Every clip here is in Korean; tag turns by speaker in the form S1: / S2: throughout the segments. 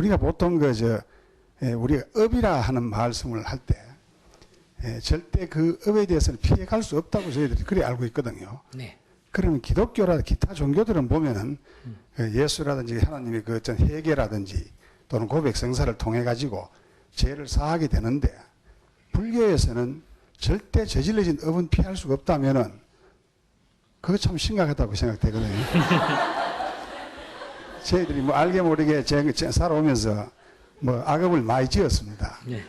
S1: 우리가 보통 그저 우리가 업이라 하는 말씀을 할 때 절대 그 업에 대해서는 피해갈 수 없다고 저희들이 그리 알고 있거든요.
S2: 네.
S1: 그러면 기독교라 기타 종교들은 보면은 그 예수라든지 하나님의 그 어떤 회개라든지 또는 고백 성사를 통해 가지고 죄를 사하게 되는데 불교에서는 절대 저질러진 업은 피할 수가 없다면은 그거 참 심각하다고 생각되거든요. 저희들이 뭐 알게 모르게 제, 제 살아오면서 뭐 악업을 많이 지었습니다.
S2: 네.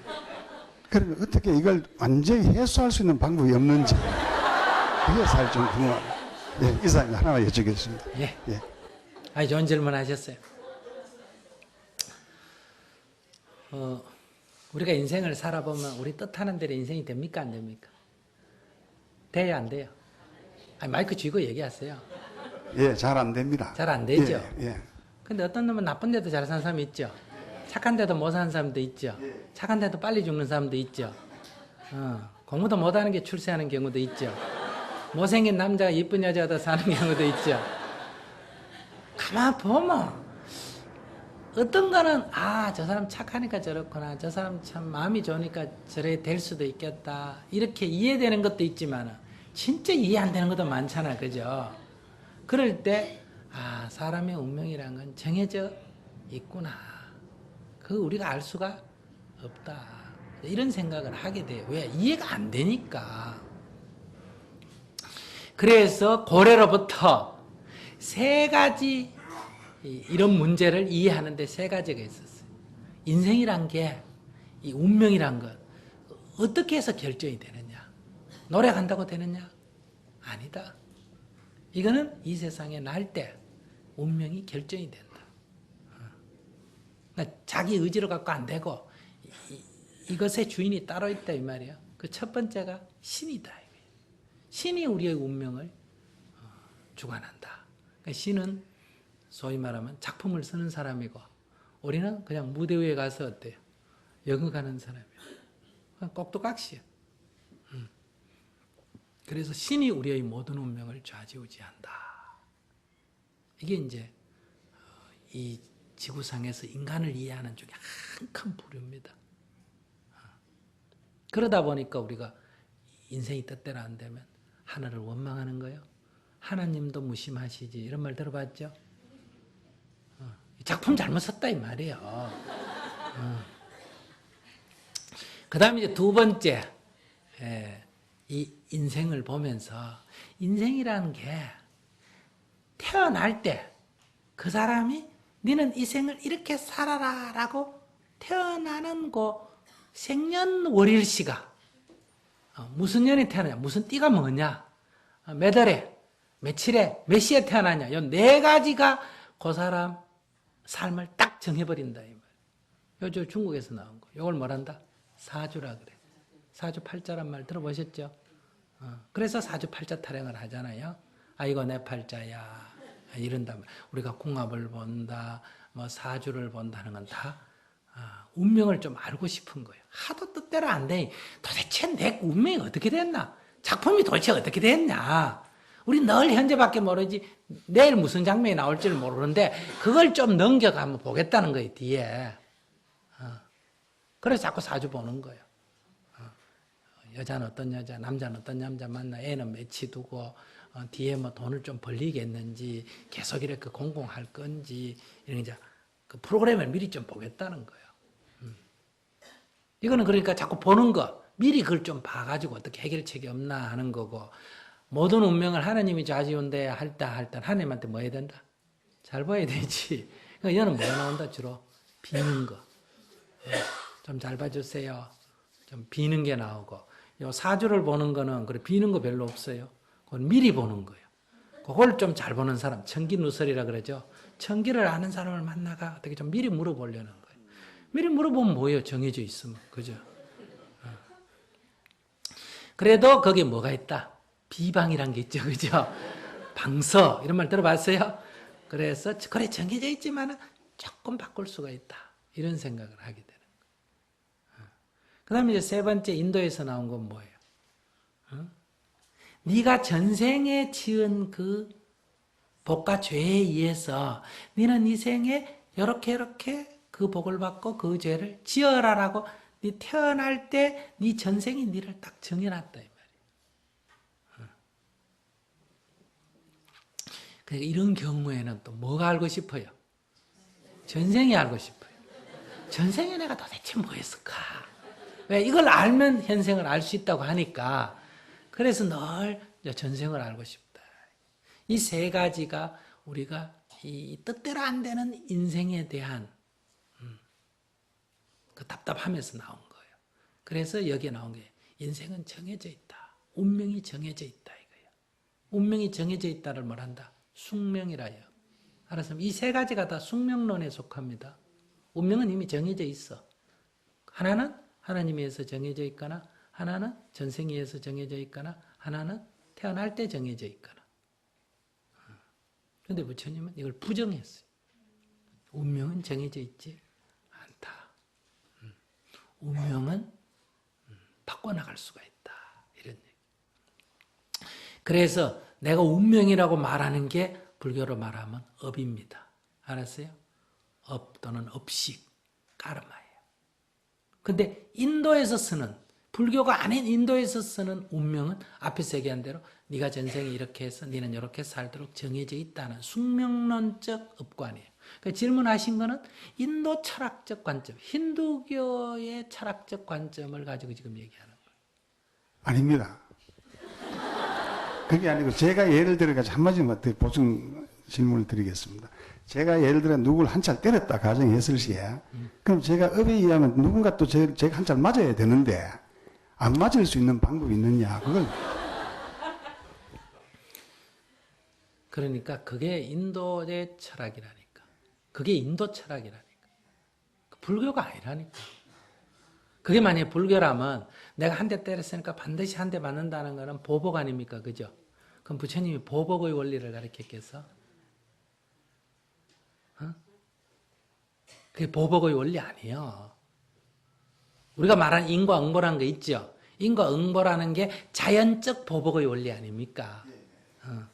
S1: 그러면 어떻게 이걸 완전히 해소할 수 있는 방법이 없는지 그게 사실 좀 궁금합니다. 예, 이사님 하나만 여쭙겠습니다.
S2: 예.
S1: 예.
S2: 아니 좋은 질문 하셨어요. 어, 우리가 인생을 살아보면 우리 뜻하는 대로 인생이 됩니까 안 됩니까? 돼요 안 돼요? 아니 마이크 쥐고 얘기하세요.
S1: 예, 잘 안 됩니다.
S2: 잘 안 되죠.
S1: 예, 예.
S2: 근데 어떤 놈은 나쁜 데도 잘 사는 사람이 있죠. 착한 데도 못 사는 사람도 있죠. 착한 데도 빨리 죽는 사람도 있죠. 어, 공부도 못하는 게 출세하는 경우도 있죠. 못생긴 남자가 이쁜 여자가 사는 경우도 있죠. 가만 보면 어떤 거는 아 저 사람 착하니까 저렇구나 저 사람 참 마음이 좋으니까 저래 될 수도 있겠다 이렇게 이해되는 것도 있지만 진짜 이해 안 되는 것도 많잖아 그죠 그럴 때 아 사람의 운명이란 건 정해져 있구나 그 우리가 알 수가 없다 이런 생각을 하게 돼요 왜 이해가 안 되니까 그래서 고래로부터 세 가지 이- 이런 문제를 이해하는데 세 가지가 있었어요. 인생이란 게, 이 운명이란 것, 어떻게 해서 결정이 되느냐? 노력한다고 되느냐? 아니다. 이거는 이 세상에 날 때 운명이 결정이 된다. 어. 그러니까 자기 의지로 갖고 안 되고, 이, 것의 주인이 따로 있다, 이 말이에요. 그 첫 번째가 신이다. 신이 우리의 운명을 어, 주관한다. 그러니까 신은 소위 말하면 작품을 쓰는 사람이고 우리는 그냥 무대 위에 가서 어때요? 연극하는 사람이에요. 그냥 꼭두각시요. 음. 그래서 신이 우리의 모든 운명을 좌지우지한다. 이게 이제 어, 이 지구상에서 인간을 이해하는 중에 한큰 부류입니다. 어. 그러다 보니까 우리가 인생이 뜻대로 안 되면 하늘을 원망하는 거예요. 하나님도 무심하시지 이런 말 들어봤죠? 어, 이 작품 잘못 썼다 이 말이에요. 어. 그 다음에 이제 두 번째 예, 이 인생을 보면서 인생이라는 게 태어날 때 그 사람이 너는 이 생을 이렇게 살아라 라고 태어나는 그 생년월일시가 어, 무슨 년에 태어나냐 무슨 띠가 뭐냐 어, 몇 월에 며칠에 몇 시에 태어나냐 요네 가지가 그 사람 삶을 딱 정해버린다 이 말. 요저 중국에서 나온 거. 요걸 뭐란다? 사주라 그래. 사주 팔자란 말 들어보셨죠? 어, 그래서 사주 팔자 타령을 하잖아요. 아 이거 내 팔자야. 아, 이런다. 우리가 궁합을 본다, 뭐 사주를 본다는 건다 아, 운명을 좀 알고 싶은 거예요. 하도 뜻대로 안 돼. 도대체 내 운명이 어떻게 됐나? 작품이 도대체 어떻게 됐냐? 우리 늘 현재밖에 모르지 내일 무슨 장면이 나올지를 모르는데 그걸 좀 넘겨가면 보겠다는 거예요 뒤에. 어. 그래서 자꾸 사주 보는 거예요. 어. 여자는 어떤 여자, 남자는 어떤 남자 만나, 애는 며칠 두고 어, 뒤에 뭐 돈을 좀 벌리겠는지 계속 이렇게 공공할 건지 이런 이제 그 프로그램을 미리 좀 보겠다는 거예요. 음. 이거는 그러니까 자꾸 보는 거 미리 그걸 좀 봐가지고 어떻게 해결책이 없나 하는 거고 모든 운명을 하나님이 좌지운대 할다 할때 하나님한테 뭐 해야 된다? 잘 봐야 되지. 그러니까 얘는 뭐 나온다 주로 비는 거. 좀 잘 봐주세요. 좀 비는 게 나오고 요 사주를 보는 거는 그래 비는 거 별로 없어요. 그건 미리 보는 거예요. 그걸 좀 잘 보는 사람 청기누설이라 그러죠. 청기를 아는 사람을 만나가 어떻게 좀 미리 물어보려는 거예요. 미리 물어보면 뭐예요? 정해져 있으면 그죠? 어. 그래도 거기 뭐가 있다? 비방이란 게 있죠, 그죠? 방서 이런 말 들어봤어요? 그래서 그래 정해져 있지만 조금 바꿀 수가 있다 이런 생각을 하게 되는 거예요. 그 다음에 이제 세 번째 인도에서 나온 건 뭐예요? 어? 네가 전생에 지은 그 복과 죄에 의해서 너는 이 생에 이렇게 이렇게 그 복을 받고 그 죄를 지어라라고 네 태어날 때 네 전생이 니를 딱 정해놨다 이 말이야. 그러니까 이런 경우에는 또 뭐가 알고 싶어요? 전생이 알고 싶어요. 전생에 내가 도대체 뭐 했을까? 왜 이걸 알면 현생을 알 수 있다고 하니까 그래서 늘 전생을 알고 싶다. 이 세 가지가 우리가 이 뜻대로 안 되는 인생에 대한 음, 그 답답함에서 나온 거예요. 그래서 여기에 나온 게 인생은 정해져 있다. 운명이 정해져 있다 이거예요. 운명이 정해져 있다를 말한다. 숙명이라요. 알았습니이 세 가지가 다 숙명론에 속합니다. 운명은 이미 정해져 있어. 하나는 하나님에 의해서 정해져 있거나 하나는 전생에 의해서 정해져 있거나 하나는 태어날 때 정해져 있거나. 그런데 부처님은 이걸 부정했어요. 운명은 정해져 있지 않다. 음. 운명은 음, 바꿔나갈 수가 있다. 이런 얘기. 그래서 내가 운명이라고 말하는 게 불교로 말하면 업입니다. 알았어요? 업 또는 업식, 까르마예요. 근데 인도에서 쓰는 불교가 아닌 인도에서 쓰는 운명은 앞에서 얘기한 대로 네가 전생에 이렇게 해서 너는 이렇게 살도록 정해져 있다는 숙명론적 업관이에요. 그 질문하신 거는 인도 철학적 관점, 힌두교의 철학적 관점을 가지고 지금 얘기하는 거예요.
S1: 아닙니다. 그게 아니고 제가 예를 들어가지고 한마디만 더 보충 질문을 드리겠습니다. 제가 예를 들어 누구를 한찰 때렸다 가정했을 시에 그럼 제가 업에 의하면 누군가 또 제, 제가 한 찰 맞아야 되는데 안 맞을 수 있는 방법이 있느냐 그걸
S2: 그러니까 그게 인도의 철학이라니까. 그게 인도 철학이라니까. 불교가 아니라니까. 그게 만약에 불교라면 내가 한 대 때렸으니까 반드시 한 대 맞는다는 거는 보복 아닙니까? 그죠? 그럼 부처님이 보복의 원리를 가르쳤겠어? 어? 그게 보복의 원리 아니에요. 우리가 말한 인과 응보라는 거 있죠? 인과 응보라는 게 자연적 보복의 원리 아닙니까? 어.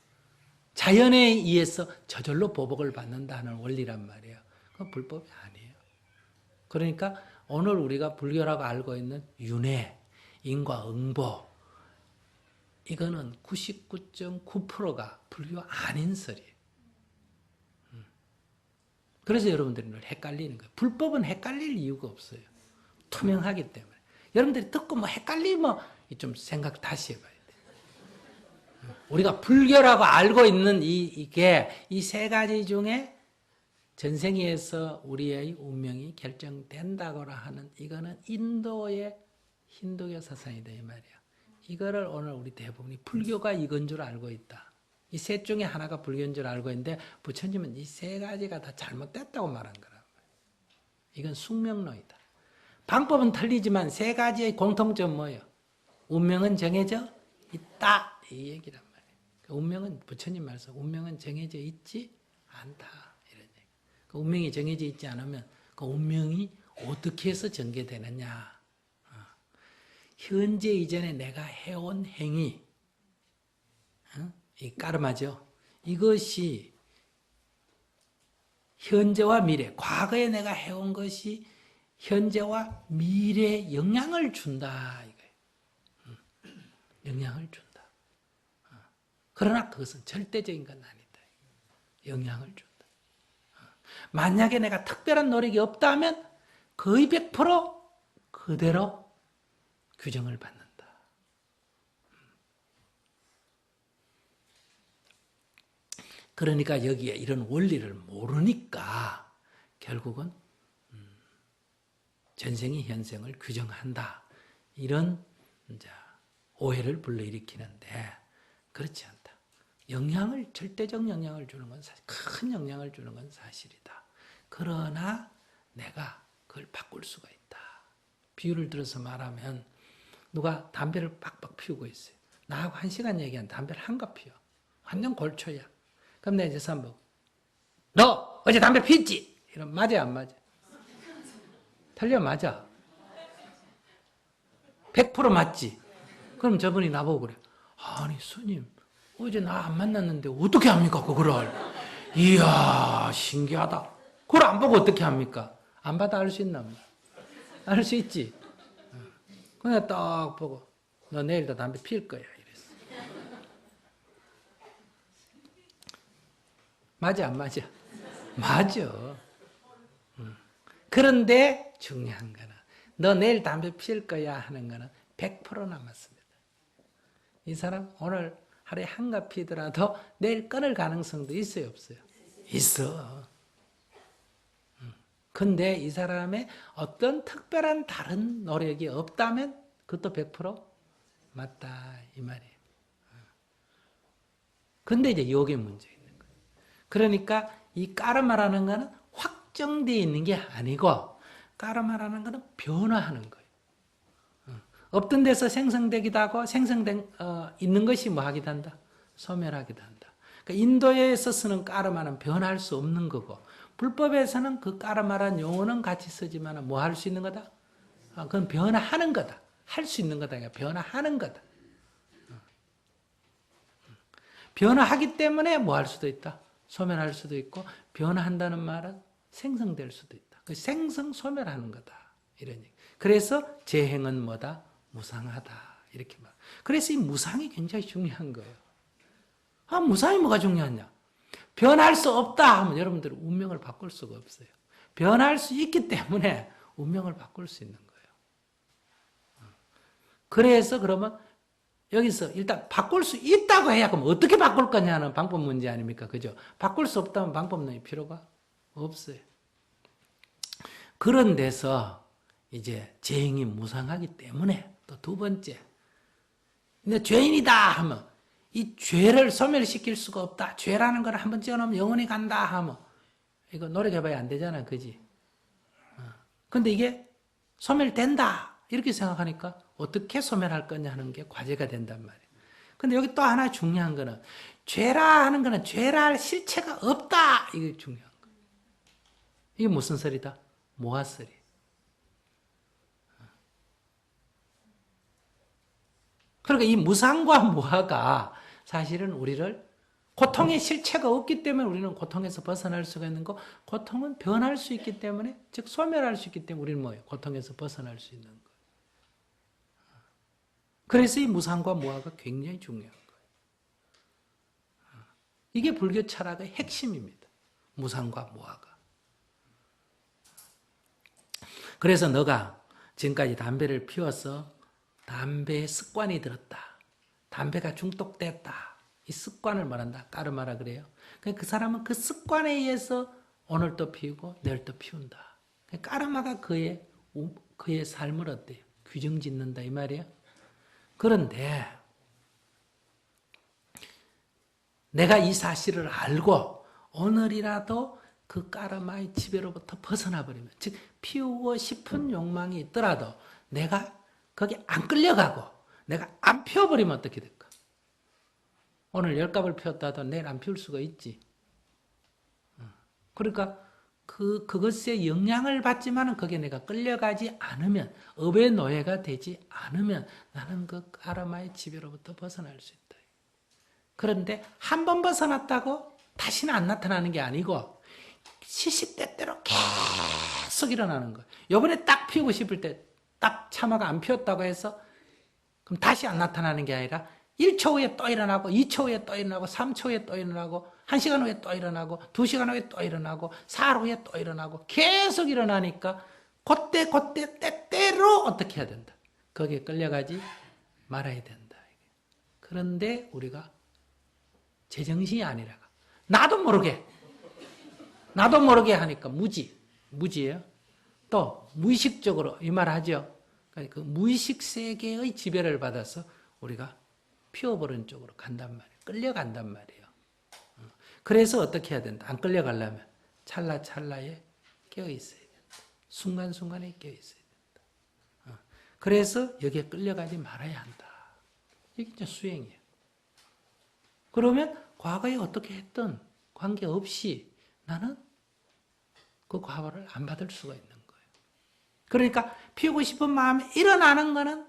S2: 자연에 의해서 저절로 보복을 받는다는 원리란 말이에요. 그건 불법이 아니에요. 그러니까 오늘 우리가 불교라고 알고 있는 윤회, 인과 응보, 이거는 99.9%가 불교 아닌 설이에요. 음. 그래서 여러분들이 늘 헷갈리는 거예요. 불법은 헷갈릴 이유가 없어요. 투명하기 때문에. 여러분들이 듣고 뭐 헷갈리면 좀 생각 다시 해봐야 돼요. 우리가 불교라고 알고 있는 이, 이게 이 세 가지 중에 전생에서 우리의 운명이 결정된다거나 하는 이거는 인도의 힌두교 사상이다 이 말이야. 이거를 오늘 우리 대부분이 불교가 이건 줄 알고 있다. 이 셋 중에 하나가 불교인 줄 알고 있는데 부처님은 이 세 가지가 다 잘못됐다고 말한 말이야. 이건 숙명론이다. 방법은 틀리지만 세 가지의 공통점 뭐예요? 운명은 정해져 있다 이 얘기란 말이에요. 그 운명은 부처님 말씀 운명은 정해져 있지 않다 이런 얘기. 그 운명이 정해져 있지 않으면 그 운명이 어떻게 해서 전개되느냐? 어. 현재 이전에 내가 해온 행위, 어? 이 까르마죠. 이것이 현재와 미래, 과거에 내가 해온 것이 현재와 미래에 영향을 준다 이거예요. 음. 영향을 준다. 어. 그러나 그것은 절대적인 건 아니다. 영향을 준다. 어. 만약에 내가 특별한 노력이 없다면 거의 100% 그대로 규정을 받는다. 그러니까 여기에 이런 원리를 모르니까 결국은 전생이 현생을 규정한다. 이런 오해를 불러일으키는데 그렇지 않다. 영향을 절대적 영향을 주는 건 사실 큰 영향을 주는 건 사실이다. 그러나 내가 그걸 바꿀 수가 있다. 비유를 들어서 말하면 누가 담배를 빡빡 피우고 있어요. 나하고 한 시간 얘기한 담배를 한갑 피워. 완전 골초야. 그럼 내가 이제 삼보 너 어제 담배 피웠지? 이러면 맞아 안 맞아? 틀려 맞아. 100% 맞지? 그럼 저분이 나보고 그래. 아니, 스님, 어제 나 안 만났는데 어떻게 합니까, 그거를? 이야, 신기하다. 그걸 안 보고 어떻게 합니까? 안 봐도 알수 있나? 알 수 있지. 어. 그냥 딱 보고 너 내일도 담배 필 거야 이랬어. 맞아 안 맞아? 맞아. 음. 그런데 중요한 거는 너 내일 담배 필 거야 하는 거는 100% 남았습니다. 이 사람 오늘 하루에 한갑 피더라도 내일 끊을 가능성도 있어요 없어요? 있어. 음. 근데 이 사람의 어떤 특별한 다른 노력이 없다면 그것도 100% 맞다 이 말이에요. 어. 근데 이제 여기 문제 있는 거예요. 그러니까 이 까르마라는 거는 확정되어 있는 게 아니고 까르마라는 거는 변화하는 거예요. 어. 없던 데서 생성되기도 하고 생성된 어, 있는 것이 뭐 하기도 한다. 소멸하기도 한다. 그러니까 인도에서 쓰는 까르마는 변할 수 없는 거고 불법에서는 그 까르마란 용어는 같이 쓰지만 뭐 할 수 있는 거다? 아, 그건 변화하는 거다. 할 수 있는 거다. 그러니까 변화하는 거다. 어. 변화하기 때문에 뭐 할 수도 있다. 소멸할 수도 있고 변화한다는 말은 생성될 수도 있다. 그 생성 소멸하는 거다. 이런 얘기. 그래서 재행은 뭐다? 무상하다. 이렇게 말. 그래서 이 무상이 굉장히 중요한 거예요. 아, 무상이 뭐가 중요하냐? 변할 수 없다 하면 여러분들은 운명을 바꿀 수가 없어요. 변할 수 있기 때문에 운명을 바꿀 수 있는 거예요. 그래서 그러면 여기서 일단 바꿀 수 있다고 해야 그럼 어떻게 바꿀 거냐는 방법 문제 아닙니까? 그죠? 바꿀 수 없다면 방법론이 필요가 없어요. 그런 데서 이제 재행이 무상하기 때문에 또 두 번째. 근데 죄인이다 하면 이 죄를 소멸시킬 수가 없다. 죄라는 걸 한번 찍어놓으면 영원히 간다 하면 이거 노력해봐야 안 되잖아. 그지? 어. 근데 이게 소멸된다. 이렇게 생각하니까 어떻게 소멸할 거냐 하는 게 과제가 된단 말이에요. 근데 여기 또 하나 중요한 거는 죄라 하는 거는 할 실체가 없다. 이게 중요한 거예요. 이게 무슨 소리다? 모아소리. 그러니까 이 무상과 무아가 사실은 우리를 고통의 실체가 없기 때문에 우리는 고통에서 벗어날 수가 있는 거, 고통은 변할 수 있기 때문에, 즉 소멸할 수 있기 때문에 우리는 뭐예요? 고통에서 벗어날 수 있는 거예요. 그래서 이 무상과 무아가 굉장히 중요한 거예요. 이게 불교 철학의 핵심입니다. 무상과 무아가. 그래서 너가 지금까지 담배를 피워서 담배에 습관이 들었다. 담배가 중독됐다. 이 습관을 말한다. 까르마라 그래요. 그 사람은 그 습관에 의해서 오늘 또 피우고 내일 또 피운다. 까르마가 그의 그의 삶을 어때요? 규정 짓는다 이 말이에요. 그런데 내가 이 사실을 알고 오늘이라도 그 까르마의 지배로부터 벗어나 버리면 즉 피우고 싶은 욕망이 있더라도 내가 거기 안 끌려가고 내가 안 피워버리면 어떻게 될까? 오늘 열 갑을 피웠다도 내일 안 피울 수가 있지. 그러니까 그 그것에 영향을 받지만은 거기에 내가 끌려가지 않으면 업의 노예가 되지 않으면 나는 그 까르마의 지배로부터 벗어날 수 있다. 그런데 한 번 벗어났다고 다시는 안 나타나는 게 아니고 시시때 때로 계속 일어나는 거예요. 요번에 딱 피우고 싶을 때딱 참아가 안 피웠다고 해서 그럼 다시 안 나타나는 게 아니라 1초 후에 또 일어나고 2초 후에 또 일어나고 3초 후에 또 일어나고 1시간 후에 또 일어나고 2시간 후에 또 일어나고 4일 후에 또 일어나고 계속 일어나니까 그때 그때 때때로 어떻게 해야 된다. 거기에 끌려가지 말아야 된다. 그런데 우리가 제정신이 아니라 나도 모르게 나도 모르게 하니까 무지 무지예요. 또 무의식적으로 이 말 하죠. 그 무의식 세계의 지배를 받아서 우리가 피워버린 쪽으로 간단 말이에요. 끌려간단 말이에요. 그래서 어떻게 해야 된다? 안 끌려가려면 찰나찰나에 깨어있어야 된다. 순간순간에 깨어있어야 된다. 그래서 여기에 끌려가지 말아야 한다. 이게 이제 수행이에요. 그러면 과거에 어떻게 했던 관계없이 나는 그 과거를 안 받을 수가 있는 거예요. 그러니까 피우고 싶은 마음이 일어나는 거는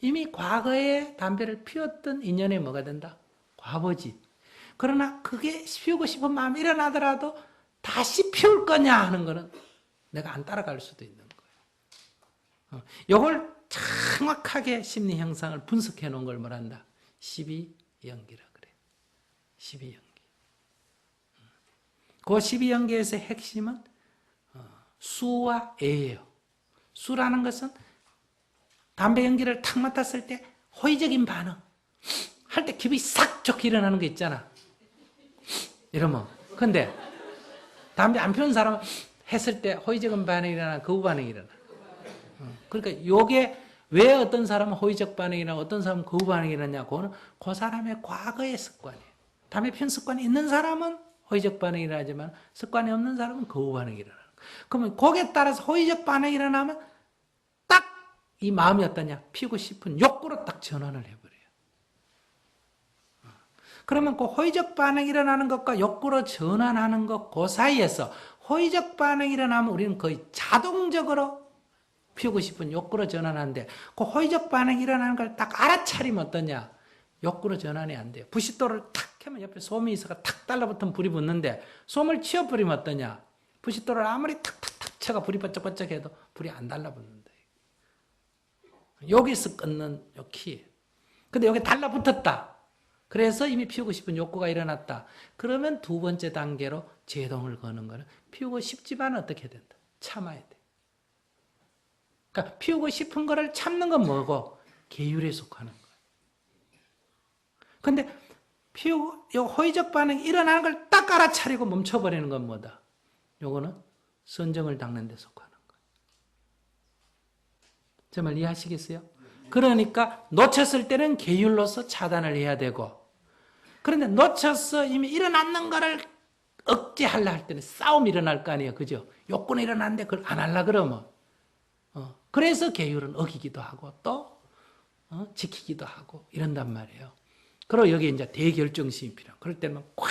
S2: 이미 과거에 담배를 피웠던 인연에 뭐가 된다? 과거지. 그러나 그게 피우고 싶은 마음이 일어나더라도 다시 피울 거냐 하는 거는 내가 안 따라갈 수도 있는 거예요. 어, 요걸 정확하게 심리 형상을 분석해 놓은 걸 뭐란다? 12 연기라 그래. 12 연기. 그 12 연기에서 핵심은 어, 수와 애예요. 수라는 것은 담배 연기를 탁 맡았을 때 호의적인 반응. 할 때 기분이 싹 좋게 일어나는 거 있잖아. 이러면. 근데 담배 안 피우는 사람은 했을 때 호의적인 반응이 일어나, 거부 반응이 일어나. 어, 그러니까 요게 왜 어떤 사람은 호의적 반응이나 어떤 사람은 거부 반응이 일어나냐, 그거는 그 사람의 과거의 습관이에요. 담배 피운 습관이 있는 사람은 호의적 반응이 일어나지만 습관이 없는 사람은 거부 반응이 일어나는 거예요. 그러면 거기에 따라서 호의적 반응이 일어나면 딱 이 마음이 어떠냐, 피우고 싶은 욕구로 딱 전환을 해버려요. 어. 그러면 그 호의적 반응이 일어나는 것과 욕구로 전환하는 것, 그 사이에서 호의적 반응이 일어나면 우리는 거의 자동적으로 피우고 싶은 욕구로 전환하는데 그 호의적 반응이 일어나는 걸 딱 알아차리면 어떠냐? 욕구로 전환이 안 돼요. 부싯돌을 탁 하면 옆에 솜이 있어가 탁 달라붙으면 불이 붙는데 솜을 치워버리면 어떠냐? 부싯돌을 아무리 탁탁탁 쳐가 불이 번쩍번쩍 해도 불이 안 달라붙는다. 여기서 끊는 요 키. 근데 여기 달라붙었다. 그래서 이미 피우고 싶은 욕구가 일어났다. 그러면 두 번째 단계로 제동을 거는 거는 피우고 싶지만 어떻게 된다? 참아야 돼. 그러니까 피우고 싶은 거를 참는 건 뭐고? 계율에 속하는 거야. 근데 피우고 요 호의적 반응이 일어나는 걸 딱 알아차리고 멈춰버리는 건 뭐다? 요거는 선정을 닦는 데 속하는 거야. 정말 이해하시겠어요? 그러니까 놓쳤을 때는 계율로서 차단을 해야 되고 그런데 놓쳤어 이미 일어났는 거를 억제하려 할 때는 싸움이 일어날 거 아니에요. 그죠? 욕구는 일어났는데 그걸 안 하려 그러면 어, 그래서 계율은 어기기도 하고 또 어, 지키기도 하고 이런단 말이에요. 그리고 여기 이제 대결정심이 필요. 그럴 때는 콱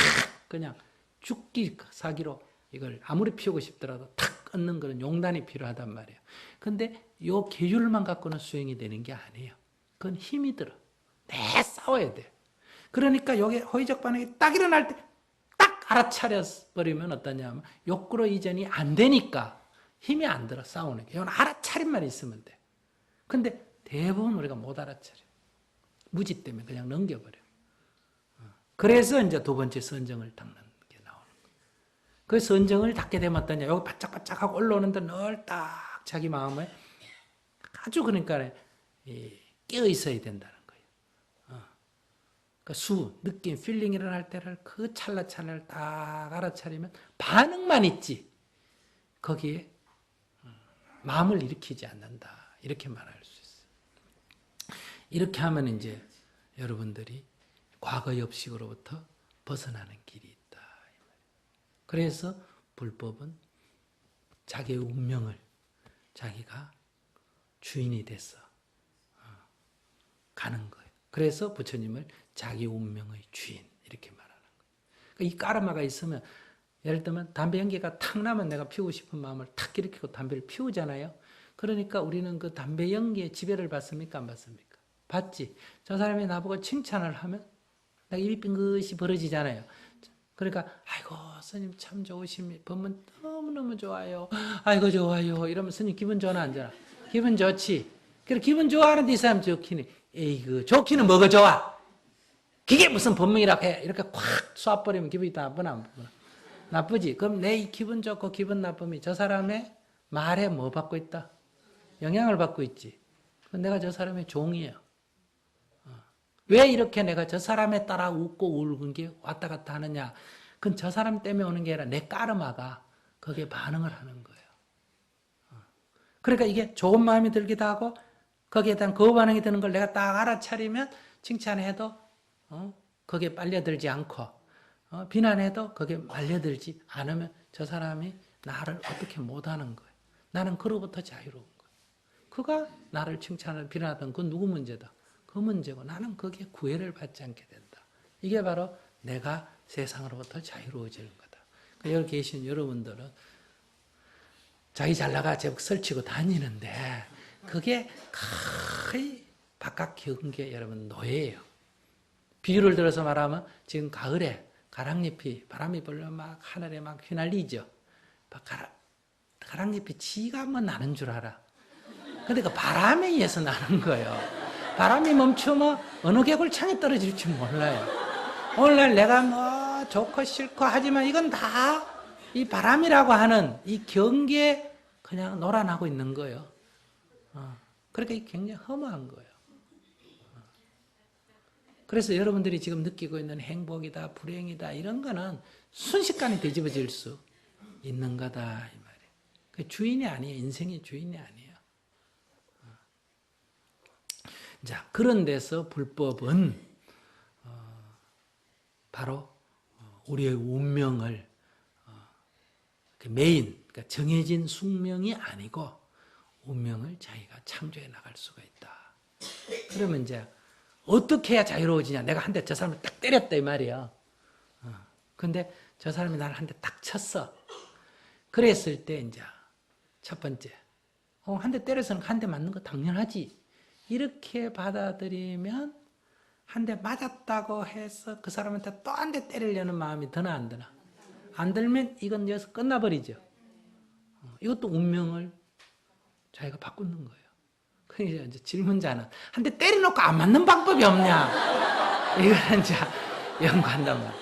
S2: 그냥 죽기 사기로 이걸 아무리 피우고 싶더라도 탁 끊는 그런 용단이 필요하단 말이에요. 근데 요 계율만 갖고는 수행이 되는 게 아니에요. 그건 힘이 들어. 내 싸워야 돼. 그러니까 여기 호의적 반응이 딱 일어날 때 딱 알아차려 버리면 어떠냐면 욕구로 이전이 안 되니까 힘이 안 들어 싸우는 게. 이건 알아차림만 있으면 돼. 근데 대부분 우리가 못 알아차려. 무지 때문에 그냥 넘겨버려. 어. 그래서 이제 두 번째 선정을 닦는. 그 선정을 닦게 되면 어떠냐. 여기 바짝바짝하고 올라오는데 늘 딱 자기 마음에 아주 그러니까 깨어 있어야 된다는 거예요. 어. 그 수, 느낌, 필링 일어날 때를 그 찰나찰나를 딱 알아차리면 반응만 있지. 거기에 음, 마음을 일으키지 않는다. 이렇게 말할 수 있어요. 이렇게 하면 이제 여러분들이 과거 엽식으로부터 벗어나는 길이. 그래서 불법은 자기의 운명을 자기가 주인이 돼서 어, 가는 거예요. 그래서 부처님을 자기 운명의 주인 이렇게 말하는 거예요. 그러니까 이 까르마가 있으면 예를 들면 담배 연기가 탁 나면 내가 피우고 싶은 마음을 탁 일으키고 담배를 피우잖아요. 그러니까 우리는 그 담배 연기에 지배를 받습니까? 안 받습니까? 받지. 저 사람이 나보고 칭찬을 하면 내가 입이 빙긋이 벌어지잖아요. 그러니까 아이고 스님 참 좋으십니다. 법문 너무너무 좋아요. 아이고 좋아요. 이러면 스님 기분 좋나 안 좋나? 기분 좋지. 그래 기분 좋아하는데 이 사람 좋기는 에이그 좋기는 뭐가 좋아? 그게 무슨 법문이라고 해. 이렇게 콱 쏴버리면 기분이 나쁘나 안 나쁘나? 나쁘지. 그럼 내이 기분 좋고 기분 나쁨이 저 사람의 말에 뭐 받고 있다? 영향을 받고 있지. 내가 저 사람의 종이에요. 어. 왜 이렇게 내가 저 사람에 따라 웃고 울은 게 왔다 갔다 하느냐? 그건 저 사람 때문에 오는 게 아니라 내 까르마가 거기에 반응을 하는 거예요. 어. 그러니까 이게 좋은 마음이 들기도 하고 거기에 대한 거부 반응이 드는 걸 내가 딱 알아차리면 칭찬해도 어? 거기에 빨려들지 않고 어? 비난해도 거기에 말려들지 않으면 저 사람이 나를 어떻게 못하는 거예요. 나는 그로부터 자유로운 거예요. 그가 나를 칭찬을 비난하던 그 누구 문제다. 그 문제고 나는 거기에 구애를 받지 않게 된다. 이게 바로 내가 세상으로부터 자유로워지는 거다. 그러니까 여기 계신 여러분들은 자기 잘 나가 제법 설치고 다니는데 그게 거의 바깥 경계 여러분 노예예요. 비유를 들어서 말하면 지금 가을에 가랑잎이 바람이 불면 막 하늘에 막 휘날리죠. 가라, 가랑잎이 지가 한번 나는 줄 알아. 근데 그 바람에 의해서 나는 거예요. 바람이 멈추면 어느 개굴창에 떨어질지 몰라요. 오늘날 내가 뭐 좋고 싫고 하지만 이건 다 이 바람이라고 하는 이 경계에 그냥 놀아나고 있는 거예요. 어. 이게 굉장히 허무한 거예요. 어. 그래서 여러분들이 지금 느끼고 있는 행복이다, 불행이다, 이런 거는 순식간에 뒤집어질 수 있는 거다, 이 말이에요. 그 주인이 아니에요. 인생의 주인이 아니에요. 어. 자, 그런 데서 불법은, 어, 바로, 어, 우리의 운명을, 어, 그 메인, 그러니까 정해진 숙명이 아니고, 운명을 자기가 창조해 나갈 수가 있다. 그러면 이제, 어떻게 해야 자유로워지냐? 내가 한 대 저 사람을 딱 때렸다, 이 말이야. 어. 근데 저 사람이 나를 한 대 딱 쳤어. 그랬을 때, 이제, 첫 번째. 어, 한 대 때려서는 한 대 맞는 거 당연하지. 이렇게 받아들이면, 한 대 맞았다고 해서 그 사람한테 또 한 대 때리려는 마음이 드나, 안 드나? 안 들면 이건 여기서 끝나버리죠. 어, 이것도 운명을 자기가 바꾸는 거예요. 그래서 이제 질문자는 한 대 때려놓고 안 맞는 방법이 없냐? 이거는 이제 연구한단 말이야.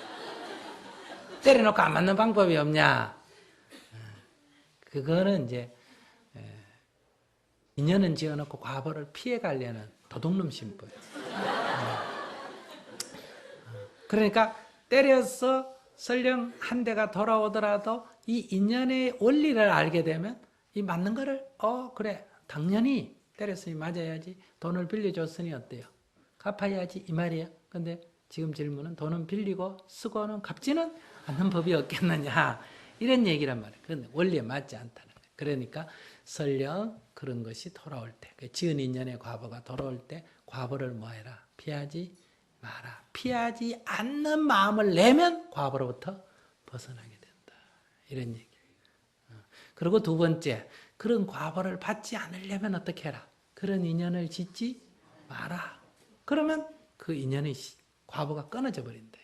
S2: 때려놓고 안 맞는 방법이 없냐? 그거는 이제 에, 인연은 지어놓고 과거를 피해가려는 도둑놈 심보예요. 그러니까 때려서 설령 한 대가 돌아오더라도 이 인연의 원리를 알게 되면 이 맞는 거를 어 그래 당연히 때렸으니 맞아야지 돈을 빌려줬으니 어때요? 갚아야지 이 말이야. 근데 지금 질문은 돈은 빌리고 쓰고는 갚지는 않는 법이 없겠느냐 이런 얘기란 말이에요. 그런데 원리에 맞지 않다는 거예요. 그러니까 설령 그런 것이 돌아올 때, 그 지은 인연의 과거가 돌아올 때 과거를 뭐해라 피하지 마라. 피하지 않는 마음을 내면 과거로부터 벗어나게 된다. 이런 얘기. 그리고 두 번째, 그런 과거를 받지 않으려면 어떻게 해라? 그런 인연을 짓지 마라. 그러면 그 인연의 시- 과거가 끊어져 버린다.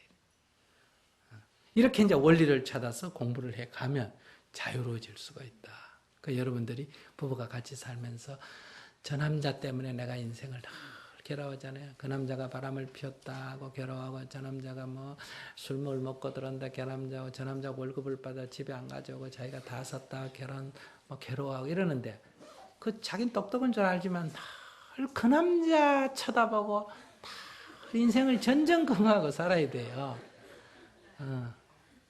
S2: 이렇게 이제 원리를 찾아서 공부를 해 가면 자유로워질 수가 있다. 그 여러분들이 부부가 같이 살면서 저 남자 때문에 내가 인생을 다 괴로워하잖아요. 그 남자가 바람을 피웠다 고 괴로워하고 저 남자가 뭐 술물 먹고 들어온다 그 남자고 저 남자 월급을 받아 집에 안 가져오고 자기가 다 썼다 결혼 뭐 괴로워하고 이러는데 그 자긴 똑똑한 줄 알지만 늘그 남자 쳐다보고 늘 인생을 전전긍긍하고 살아야 돼요. 어.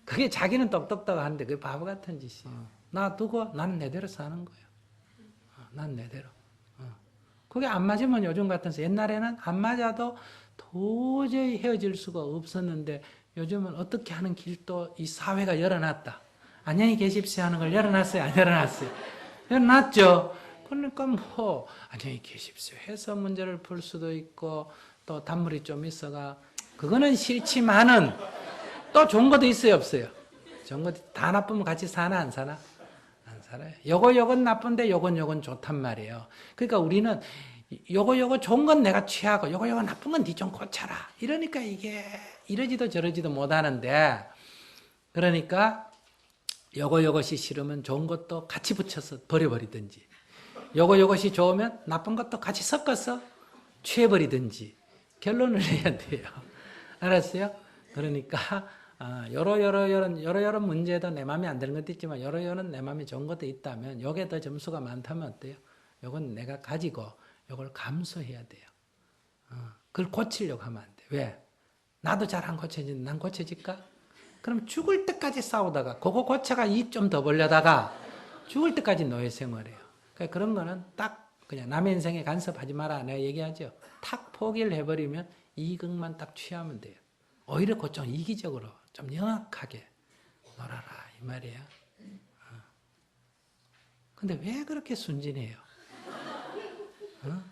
S2: 그게 자기는 똑똑똑한데 그게 바보 같은 짓이에요. 나 두고 나는 내대로 사는 거예요. 어, 난 내대로. 어. 그게 안 맞으면 요즘 같은 서 옛날에는 안 맞아도 도저히 헤어질 수가 없었는데 요즘은 어떻게 하는 길도 이 사회가 열어놨다. 안녕히 계십시오 하는 걸 열어놨어요? 안 열어놨어요? 열어놨죠? 그러니까 뭐 안녕히 계십시오 해서 문제를 풀 수도 있고 또 단물이 좀 있어가 그거는 싫지만은 또 좋은 것도 있어요 없어요? 좋은 것도 다 나쁘면 같이 사나 안 사나? 안 살아요. 요거 요건 나쁜데 요건 요건 좋단 말이에요. 그러니까 우리는 요거 요거 좋은 건 내가 취하고 요거 요거 나쁜 건 니 좀 고쳐라. 이러니까 이게 이러지도 저러지도 못하는데 그러니까 요거 요것이 싫으면 좋은 것도 같이 붙여서 버려버리든지 요거 요것이 좋으면 나쁜 것도 같이 섞어서 취해버리든지 결론을 내야 돼요. 알았어요? 그러니까 아, 여러 여러 여러 여러 여러 문제도 내 마음에 안 드는 것도 있지만 여러 여러 내 마음에 좋은 것도 있다면 요게 더 점수가 많다면 어때요? 요건 내가 가지고 요걸 감수해야 돼요. 어, 그걸 고치려고 하면 안 돼. 왜? 나도 잘 안 고쳐지는데 난 고쳐질까? 그럼 죽을 때까지 싸우다가 그거 고쳐가 입 좀 더 벌려다가 죽을 때까지 노예 생활해요. 그러니까 그런 거는 딱 그냥 남의 인생에 간섭하지 마라 내가 얘기하죠. 탁 포기를 해버리면 이익만 딱 취하면 돼요. 오히려 그좀 이기적으로 좀 영악하게 놀아라 이 말이에요. 어. 근데 왜 그렇게 순진해요? 어?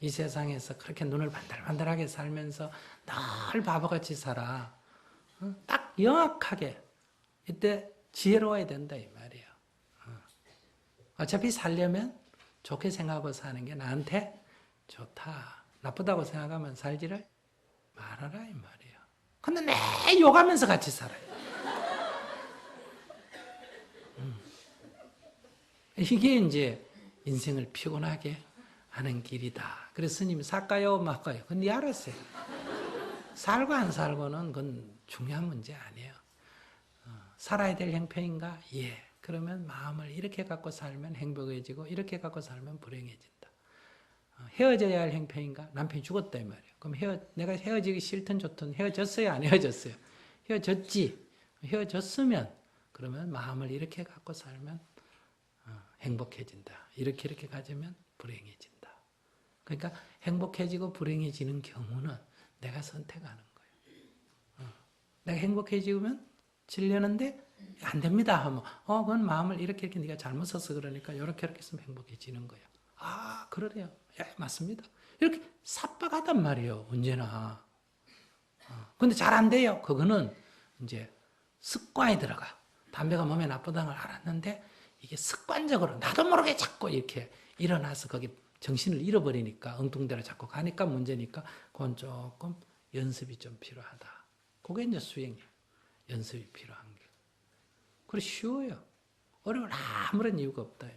S2: 이 세상에서 그렇게 눈을 반달반달하게 살면서 늘 바보같이 살아. 어? 딱 영악하게 이때 지혜로워야 된다 이 말이에요. 어. 어차피 살려면 좋게 생각하고 사는 게 나한테 좋다. 나쁘다고 생각하면 살지를 말아라 이 말이에요. 근데 매 욕하면서 같이 살아요. 음. 이게 이제 인생을 피곤하게 하는 길이다. 그래서 스님이 살까요, 말까요? 근데 네 알았어요. 살고 안 살고는 그건 중요한 문제 아니에요. 어, 살아야 될 형편인가? 예. 그러면 마음을 이렇게 갖고 살면 행복해지고 이렇게 갖고 살면 불행해진다. 어, 헤어져야 할 형편인가? 남편이 죽었다 이 말이에요. 그럼 헤어 내가 헤어지기 싫든 좋든 헤어졌어요, 안 헤어졌어요? 헤어졌지. 헤어졌으면 그러면 마음을 이렇게 갖고 살면 어, 행복해진다. 이렇게 이렇게 가지면 불행해진다. 그러니까 행복해지고 불행해지는 경우는 내가 선택하는 거예요. 어, 내가 행복해지면 질려는데 안 됩니다 하면 어 그건 마음을 이렇게 이렇게 네가 잘못 써서 그러니까 이렇게 이렇게 했으면 행복해지는 거야. 아 그러네요. 예 맞습니다. 이렇게 삽박하단 말이에요 언제나. 어, 근데 잘 안 돼요. 그거는 이제 습관이 들어가. 담배가 몸에 나쁘다는 걸 알았는데 이게 습관적으로 나도 모르게 자꾸 이렇게 일어나서 거기 정신을 잃어버리니까 엉뚱대로 자꾸 가니까 문제니까 그건 조금 연습이 좀 필요하다. 그게 이제 수행이에요. 연습이 필요한 게. 그래 쉬워요. 어려울 아무런 이유가 없다.